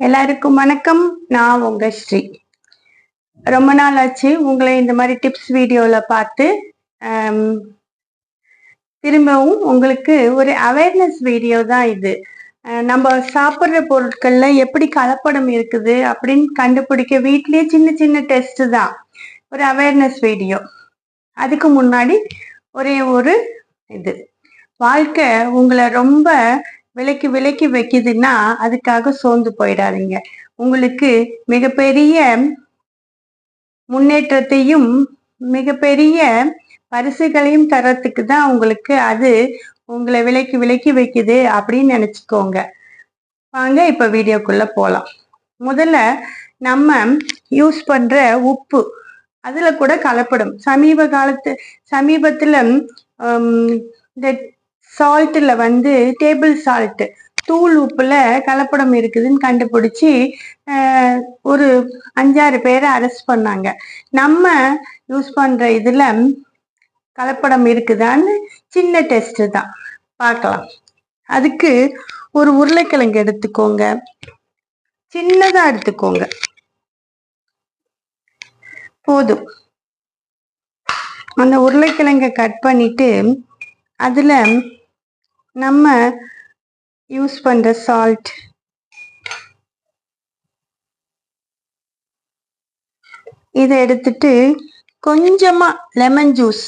எல்லாருக்கும் வணக்கம். நான் உங்க ஸ்ரீ. ரொம்ப நாள் ஆச்சு உங்களை இந்த மாதிரி டிப்ஸ் வீடியோவில் பார்த்து திரும்பவும் உங்களுக்கு ஒரு அவேர்னஸ் வீடியோ தான் இது. நம்ம சாப்பிட்ற பொருட்கள்ல எப்படி கலப்படம் இருக்குது அப்படின்னு கண்டுபிடிக்க வீட்லயே சின்ன சின்ன டெஸ்ட் தான். ஒரு அவேர்னஸ் வீடியோ அதுக்கு முன்னாடி ஒரே ஒரு இது. வாழ்க்கை உங்களை ரொம்ப விலைக்கு விலைக்கு வைக்குதுன்னா அதுக்காக சோர்ந்து போயிடாதீங்க. உங்களுக்கு மிகப்பெரிய முன்னேற்றத்தையும் மிகப்பெரிய பரிசுகளையும் தரத்துக்கு தான் உங்களுக்கு அது உங்களை விலைக்கு விலைக்கு வைக்குது அப்படின்னு நினச்சிக்கோங்க. வாங்க இப்போ வீடியோக்குள்ளே போகலாம் முதல்ல நம்ம யூஸ் பண்ணுற உப்பு அதில் கூட கலப்படும். சமீப காலத்து சமீபத்தில் இந்த சால்ட்டில் வந்து டேபிள் சால்ட்டு. தூள் உப்புல கலப்படம் இருக்குதுன்னு கண்டுபிடிச்சி ஒரு அஞ்சாறு பேரை அரெஸ்ட் பண்ணாங்க. நம்ம யூஸ் பண்ற இதுல கலப்படம் இருக்குதான்னு சின்ன டெஸ்ட் தான். பார்க்கலாம். அதுக்கு ஒரு உருளைக்கிழங்கு எடுத்துக்கோங்க. சின்னதா எடுத்துக்கோங்க. போதும். அந்த உருளைக்கிழங்கை கட் பண்ணிட்டு அதுல நம்ம யூஸ் பண்ற சால்ட் இதை எடுத்துட்டு கொஞ்சமா லெமன் ஜூஸ்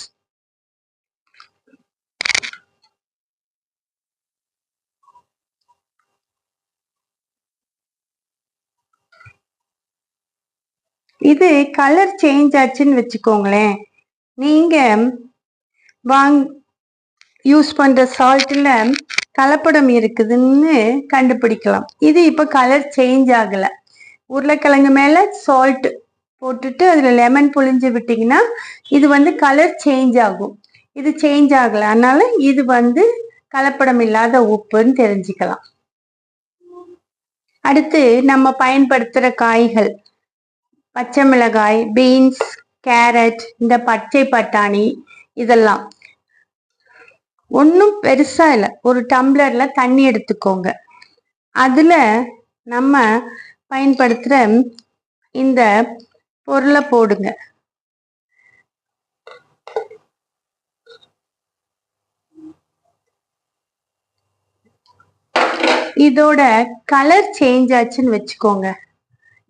இது கலர் சேஞ்ச் ஆச்சுன்னு வச்சுக்கோங்களேன். நீங்க வாங் யூஸ் பண்ற சால்ட்ல கலப்படம் இருக்குதுன்னு கண்டுபிடிக்கலாம். இது இப்போ கலர் சேஞ்ச் ஆகல. உருளைக்கிழங்கு மேல சால்ட் போட்டுட்டு அதுல லெமன் புழிஞ்சு விட்டீங்கன்னா இது வந்து கலர் சேஞ்ச் ஆகும். இது சேஞ்ச் ஆகல. அதனால இது வந்து கலப்படம் இல்லாத உப்புன்னு தெரிஞ்சுக்கலாம். அடுத்து நம்ம பயன்படுத்துகிற காய்கள். பச்சை மிளகாய் பீன்ஸ் கேரட் இந்த பச்சை பட்டாணி இதெல்லாம். ஒன்றும் பெருசா இல்லை. ஒரு டம்ளரில் தண்ணி எடுத்துக்கோங்க. அதில் நம்ம பயன்படுத்துகிற இந்த பொருளை போடுங்க. இதோட கலர் சேஞ்ச் ஆச்சுன்னு வச்சுக்கோங்க.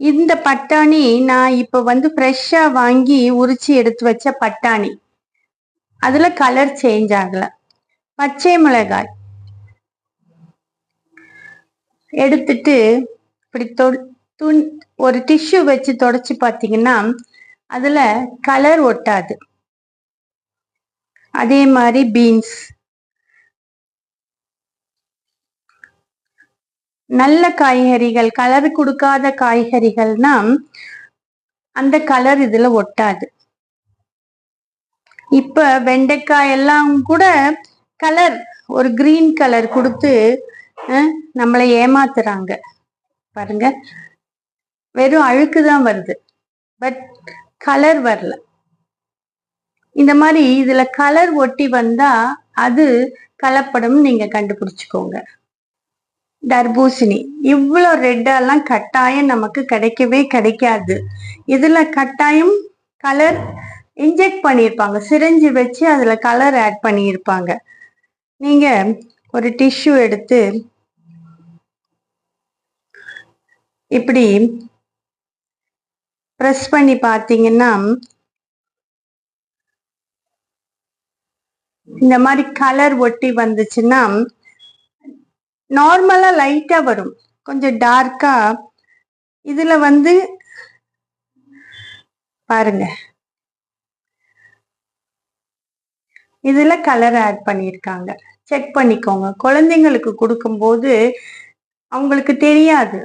இந்த பட்டாணி நான் இப்போ வந்து ஃப்ரெஷ்ஷாக வாங்கி உரிச்சு எடுத்து வச்ச பட்டாணி. அதில் கலர் சேஞ்ச் ஆகலை. பச்சை மிளகாய். எடுத்துட்டு இப்படி தொ- துண் ஒரு டிஷ்யூ வச்சு தொடச்சி பார்த்தீங்கன்னா அதுல கலர் ஒட்டாது. அதே மாதிரி பீன்ஸ் நல்ல காய்கறிகள் கலர் கொடுக்காத காய்கறிகள்னா அந்த கலர் இதுல ஒட்டாது. இப்ப வெண்டைக்காய் எல்லாம் கூட கலர் ஒரு கிரீன் கலர் கொடுத்து நம்மளை ஏமாத்துறாங்க. பாருங்க. வெறும் அழுக்கு தான் வருது. பட் கலர் வரல. இந்த மாதிரி இதுல கலர் ஒட்டி வந்தா அது கலப்படம் நீங்க கண்டுபிடிச்சுக்கோங்க. தர்பூசணி. இவ்வளோ ரெட்டெல்லாம் கட்டாயம் நமக்கு கிடைக்கவே கிடைக்காது. இதுல கட்டாயம் கலர் இன்ஜெக்ட் பண்ணியிருப்பாங்க. சிரிஞ்சு வச்சு அதுல கலர் ஆட் பண்ணியிருப்பாங்க. நீங்க ஒரு டிஷ்யூ எடுத்து இப்படி ப்ரெஸ் பண்ணி பார்த்தீங்கன்னா இந்த மாதிரி கலர் ஒட்டி வந்துச்சுன்னா நார்மலா லைட்டா வரும். கொஞ்சம் டார்க்கா இதுல வந்து பாருங்க. இதுல கலர் ஆட் பண்ணியிருக்காங்க செக் பண்ணிக்கோங்க. குழந்தைங்களுக்கு கொடுக்கும்போது அவங்களுக்கு தெரியாது.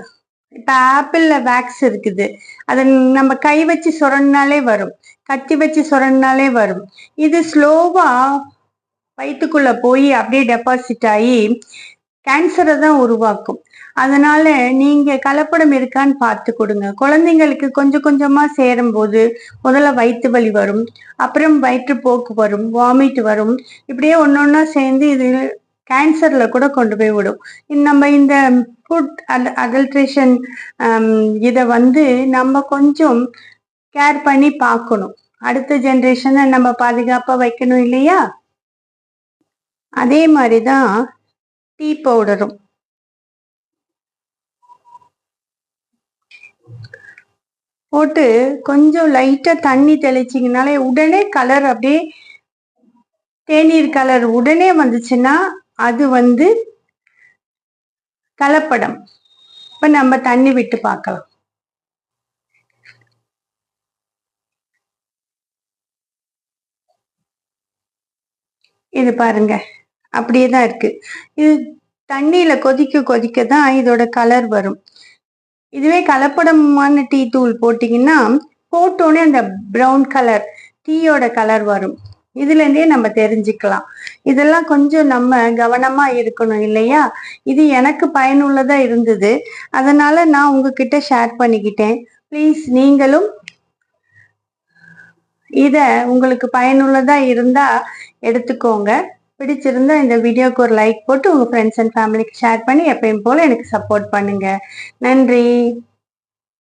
இப்போ ஆப்பிளில் வேக்ஸ் இருக்குது. அதை நம்ம கை வச்சு சுரண்டினாலே வரும். கத்தி வச்சு சுரண்டினாலே வரும். இது ஸ்லோவாக வயிற்றுக்குள்ளே போய் அப்படியே டெபாசிட் ஆகி கேன்சரை தான் உருவாக்கும். அதனால நீங்க கலப்படம் இருக்கான்னு பார்த்து கொடுங்க. குழந்தைங்களுக்கு கொஞ்சம் கொஞ்சமா சேரும் போது முதல்ல வயிற்று வலி வரும். அப்புறம் வயிற்றுப்போக்கு வரும். வாமிட் வரும். இப்படியே ஒன்னொன்னா சேர்ந்து இது கேன்சர்ல கூட கொண்டு போய் விடும். நம்ம இந்த ஃபுட் அடல்ட்ரேஷன் இதை வந்து நம்ம கொஞ்சம் கேர் பண்ணி பார்க்கணும். அடுத்த ஜென்ரேஷனை நம்ம பாதுகாப்பாக வைக்கணும் இல்லையா? அதே மாதிரி தான் டீ பவுடரும். போட்டு கொஞ்சம் லைட்டாக தண்ணி தெளிச்சிங்கனாலே உடனே கலர் அப்படியே தேநீர் கலர் உடனே வந்துச்சுன்னா அது வந்து கலப்படம். இப்போ நம்ம தண்ணி விட்டு பார்க்கலாம். இது பாருங்க. அப்படியே தான் இருக்கு. இது தண்ணியில கொதிக்க கொதிக்க தான் இதோட கலர் வரும். இதுவே கலப்படமான டீ தூள் போட்டிங்கன்னா போட்டோன்னே அந்த ப்ரௌன் கலர் டீயோட கலர் வரும். இதுல இருந்தே நம்ம தெரிஞ்சுக்கலாம். இதெல்லாம் கொஞ்சம் நம்ம கவனமா இருக்கணும் இல்லையா? இது எனக்கு பயனுள்ளதா இருந்தது. அதனால நான் உங்ககிட்ட ஷேர் பண்ணிக்கிட்டேன். ப்ளீஸ் நீங்களும் இத உங்களுக்கு பயனுள்ளதா இருந்தா எடுத்துக்கோங்க. பிடிச்சிருந்தா இந்த வீடியோக்கு ஒரு லைக் போட்டு உங்க ஃப்ரெண்ட்ஸ் அண்ட் ஃபேமிலிக்கு ஷேர் பண்ணி எப்பயும் போல எனக்கு சப்போர்ட் பண்ணுங்க. நன்றி.